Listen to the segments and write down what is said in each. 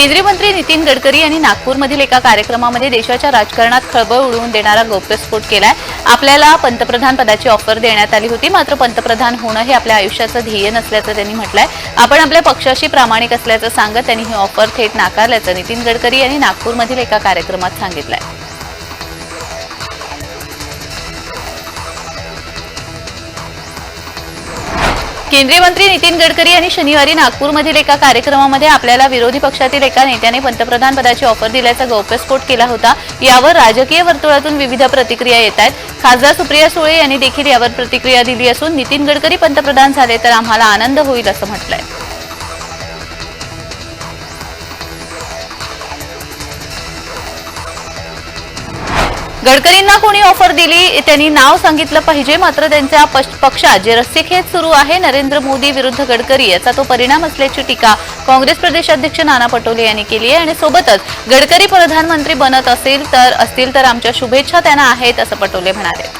केंद्रीय मंत्री नितीन गडकरी यांनी नागपूरमधील एका कार्यक्रमामध्ये देशाच्या राजकारणात खळबळ उडवून देणारा गौप्यस्फोट केलाय. आपल्याला पंतप्रधान पदाची ऑफर देण्यात आली होती. मात्र पंतप्रधान होणं हे आपल्या आयुष्याचं ध्येय नसल्याचं त्यांनी म्हटलंय. आपण आपल्या पक्षाशी प्रामाणिक असल्याचं सांगत त्यांनी ही ऑफर थेट नाकारल्याचं नितीन गडकरी यांनी नागपूरमधील एका कार्यक्रमात सांगितलंय. केंद्रीय मंत्री नितीन गडकरी यांनी शनिवारी नागपूरमधील एका कार्यक्रमामध्ये आपल्याला विरोधी पक्षातील एका नेत्याने पंतप्रधान पदाची ऑफर दिल्याचा गौप्यस्फोट केला होता. यावर राजकीय वर्तुळातून विविध प्रतिक्रिया येत आहेत. खासदार सुप्रिया सुळे यांनी देखील यावर प्रतिक्रिया दिली असून नितीन गडकरी पंतप्रधान झाले तर आम्हाला आनंद होईल असं म्हटलंय. गडकरींना कोणी ऑफर दिली? त्यांनी नाव सांगितलं पाहिजे. मात्र त्यांच्या पक्षात जे रस्सीखेच सुरू आहे नरेंद्र मोदी विरुद्ध गडकरी याचा तो परिणाम असल्याची टीका काँग्रेस प्रदेशाध्यक्ष नाना पटोले यांनी केली आहे. आणि सोबतच गडकरी प्रधानमंत्री बनत असेल तर असतील तर आमच्या शुभेच्छा त्यांना आहेत असं पटोले म्हणाले.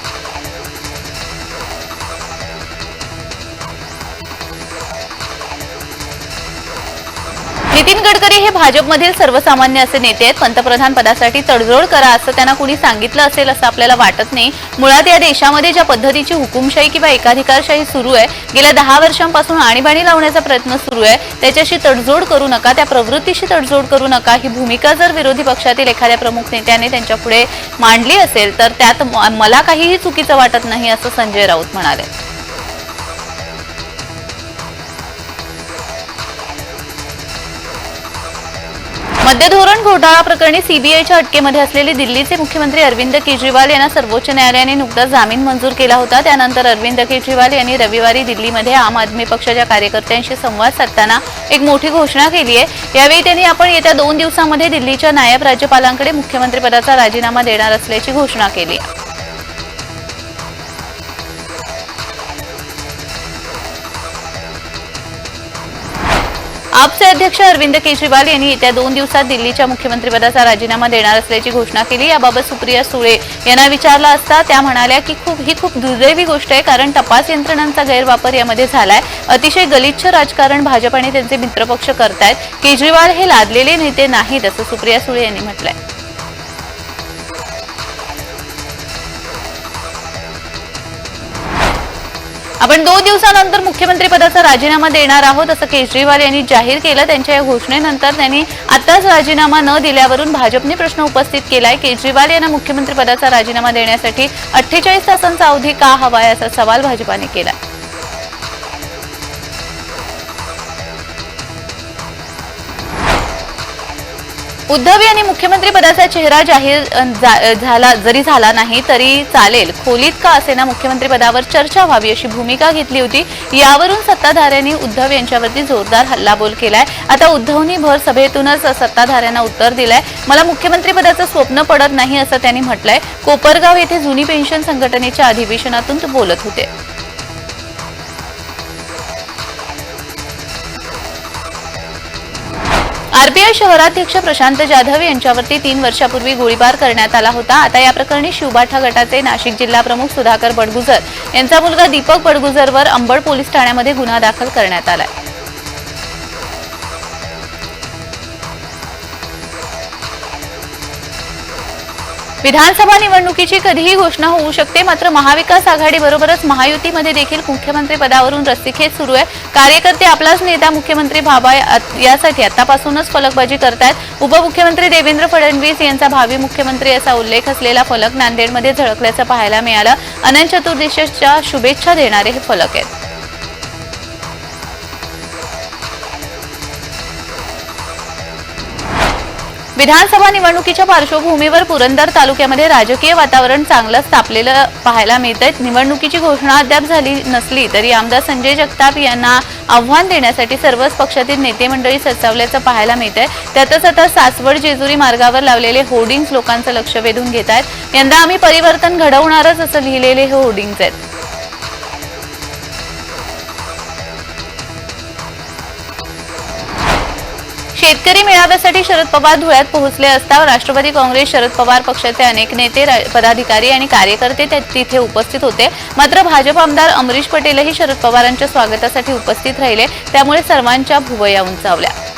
नितीन गडकरी हे भाजपमधील सर्वसामान्य असे नेते आहेत. पंतप्रधान पदासाठी तडजोड करा असं त्यांना कुणी सांगितलं असेल असं आपल्याला वाटत नाही. मुळात या देशामध्ये ज्या पद्धतीची हुकुमशाही किंवा एकाधिकारशाही सुरू आहे गेल्या दहा वर्षांपासून आणीबाणी लावण्याचा प्रयत्न सुरू आहे त्याच्याशी तडजोड करू नका त्या प्रवृत्तीशी तडजोड करू नका ही भूमिका जर विरोधी पक्षातील एखाद्या प्रमुख नेत्याने त्यांच्यापुढे मांडली असेल तर त्यात मला काहीही चुकीचं वाटत नाही असं संजय राऊत म्हणाले. मद्यधोरण घोटाळा प्रकरणी सीबीआयच्या अटकेमध्ये असलेले दिल्लीचे मुख्यमंत्री अरविंद केजरीवाल यांना सर्वोच्च न्यायालयाने नुकताच जामीन मंजूर केला होता. त्यानंतर अरविंद केजरीवाल यांनी रविवारी दिल्लीमध्ये आम आदमी पक्षाच्या कार्यकर्त्यांशी संवाद साधताना एक मोठी घोषणा केली आहे. यावेळी त्यांनी आपण येत्या दोन दिवसांमध्ये दिल्लीच्या नायब राज्यपालांकडे मुख्यमंत्रीपदाचा राजीनामा देणार असल्याची घोषणा केली आपचे अध्यक्ष अरविंद केजरीवाल यांनी येत्या दोन दिवसात दिल्लीच्या मुख्यमंत्रीपदाचा राजीनामा देणार असल्याची घोषणा केली. याबाबत सुप्रिया सुळे यांना विचारला असता त्या म्हणाल्या की खूप ही खूप दुर्दैवी गोष्ट आहे कारण तपास यंत्रणांचा गैरवापर यामध्ये झालाय. अतिशय गलिच्छ राजकारण भाजप आणि त्यांचे मित्रपक्ष करतायत. केजरीवाल हे लादलेले नेते नाहीत असं सुप्रिया सुळे यांनी म्हटलंय. आपण दोन दिवसानंतर मुख्यमंत्री पदाचा राजीनामा देणार आहोत असं केजरीवाल यांनी जाहीर केलं. त्यांच्या या घोषणेनंतर त्यांनी आताच राजीनामा न दिल्यावरून भाजपने प्रश्न उपस्थित केलाय. केजरीवाल यांना मुख्यमंत्री पदाचा राजीनामा देण्यासाठी अठ्ठेचाळीस तासांचा अवधी का हवाय असा सवाल भाजपाने केला उद्धव यांनी मुख्यमंत्री पदाचा चेहरा जाहीर जा- झाला जरी झाला नाही तरी चालेल. खोलीत का असेना मुख्यमंत्री पदावर चर्चा व्हावी अशी भूमिका घेतली होती यावरून सत्ताधाऱ्यांनी उद्धव यांच्यावरती जोरदार हल्लाबोल केलाय. आता उद्धवनी भर सभेतूनच सत्ताधाऱ्यांना उत्तर दिलंय. मला मुख्यमंत्री पदाचं स्वप्न पडत नाही असं त्यांनी म्हटलंय. कोपरगाव येथे जुनी पेन्शन संघटनेच्या अधिवेशनातून ते बोलत होते. आरपीआय शहराध्यक्ष प्रशांत जाधव यांच्यावरती तीन वर्षापूर्वी गोळीबार करण्यात आला होता. आता या प्रकरणी शिवबाठा गटाचे नाशिक जिल्हा प्रमुख सुधाकर बडगुजर यांचा मुलगा दीपक बडगुजरवर अंबड पोलीस ठाण्यामध्ये गुन्हा दाखल करण्यात आलाय. विधानसभा निवडणुकीची कधीही घोषणा होऊ शकते मात्र महाविकास आघाडीबरोबरच महायुतीमध्ये देखील मुख्यमंत्री पदावरून रस्सीखेच सुरू आहे. कार्यकर्ते आपलाच नेता मुख्यमंत्री व्हावा यासाठी आतापासूनच फलकबाजी करतायत. उपमुख्यमंत्री देवेंद्र फडणवीस यांचा भावी मुख्यमंत्री असा उल्लेख असलेला फलक नांदेडमध्ये झळकल्याचं पाहायला मिळालं. अनंत चतुर्दशीच्या शुभेच्छा देणारे हे फलक आहेत. विधानसभा निवडणुकीच्या पार्श्वभूमीवर पुरंदर तालुक्यामध्ये राजकीय वातावरण चांगलंच तापलेलं पाहायला मिळतंय. निवडणुकीची घोषणा अद्याप झाली नसली तरी आमदार संजय जगताप यांना आव्हान देण्यासाठी सर्वच पक्षातील नेते मंडळी सचावल्याचं पाहायला मिळतंय. त्यातच आता सासवड जेजुरी मार्गावर लावलेले होर्डिंग्स लोकांचं लक्ष वेधून घेत आहेत यंदा आम्ही परिवर्तन घडवणारच असं लिहिलेले हे होर्डिंग्स आहेत. शेतकरी मेळाव्यासाठी शरद पवार धुळ्यात पोहोचले असता राष्ट्रवादी काँग्रेस शरद पवार पक्षाचे अनेक नेते पदाधिकारी आणि कार्यकर्ते त्या- तिथे उपस्थित होते. मात्र भाजप आमदार अमरीश पटेलही शरद पवारांच्या स्वागतासाठी उपस्थित राहिले. त्यामुळे सर्वांच्या भुवया उंचावल्या.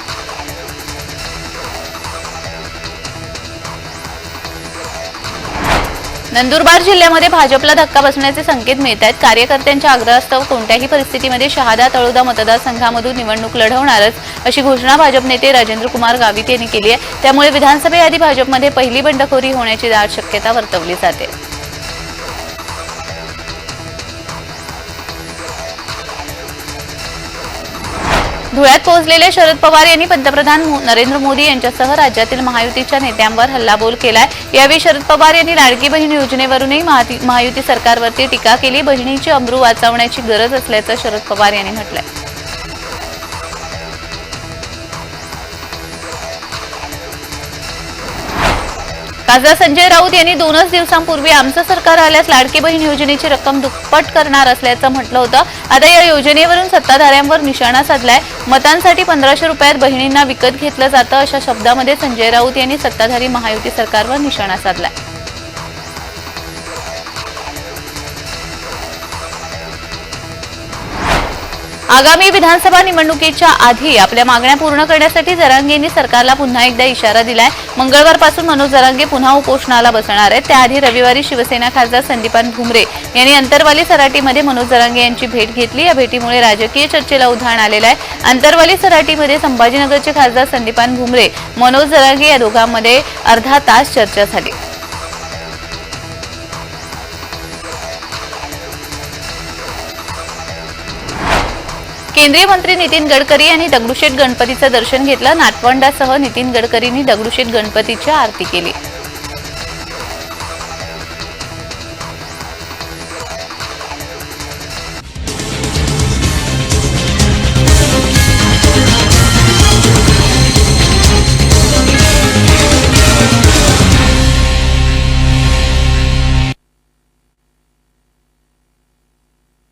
नंदुरबार जिल्ह्यामध्ये भाजपला धक्का बसण्याचे संकेत मिळत आहेत कार्यकर्त्यांच्या आग्रहास्तव कोणत्याही परिस्थितीमध्ये शहादा तळोदा मतदारसंघामधून निवडणूक लढवणारच अशी घोषणा भाजप नेते राजेंद्र कुमार गावित यांनी केली आहे. त्यामुळे विधानसभेआधी भाजपमध्ये पहिली बंडखोरी होण्याची दाट शक्यता वर्तवली जाते. धुळ्यात पोहोचलेले शरद पवार यांनी पंतप्रधान नरेंद्र मोदी यांच्यासह राज्यातील महायुतीच्या नेत्यांवर हल्लाबोल केलाय. यावेळी शरद पवार यांनी लाडकी बहीण योजनेवरूनही महायुती सरकारवरती टीका केली. बहिणीची अमरू वाचवण्याची गरज असल्याचं शरद पवार यांनी म्हटलंय. खासदार संजय राऊत यांनी दोनच दिवसांपूर्वी आमचं सरकार आल्यास लाडकी बहीण योजनेची रक्कम दुप्पट करणार असल्याचं म्हटलं होतं. आता या योजनेवरून सत्ताधाऱ्यांवर निशाणा साधलाय. मतांसाठी पंधराशे रुपयात बहिणींना विकत घेतलं जातं अशा शब्दामध्ये संजय राऊत यांनी सत्ताधारी महायुती सरकारवर निशाणा साधलाय. आगामी विधानसभा निवडणुकीच्या आधी आपल्या मागण्या पूर्ण करण्यासाठी जरांगे सरकारला पुन्हा एकदा इशारा दिलाय. मंगळवारपासून मनोज जरांगे पुन्हा उपोषणाला बसणार आहेत. त्याआधी रविवारी शिवसेना खासदार संदीपान भुमरे यांनी अंतरवाली सराटीमध्ये मनोज जरांगे यांची भेट घेतली. या भेटीमुळे राजकीय चर्चेला उधाण आलेलं आहे. अंतरवाली सराटीमध्ये संभाजीनगरचे खासदार संदीपान भुमरे मनोज जरांगे या दोघांमध्ये अर्धा तास चर्चा झाली. केंद्रीय मंत्री नितीन गडकरी यांनी दगडूशेठ गणपतीचं दर्शन घेतलं. नाटवंडासह नितीन गडकरींनी दगडूशेठ गणपतीची आरती केली.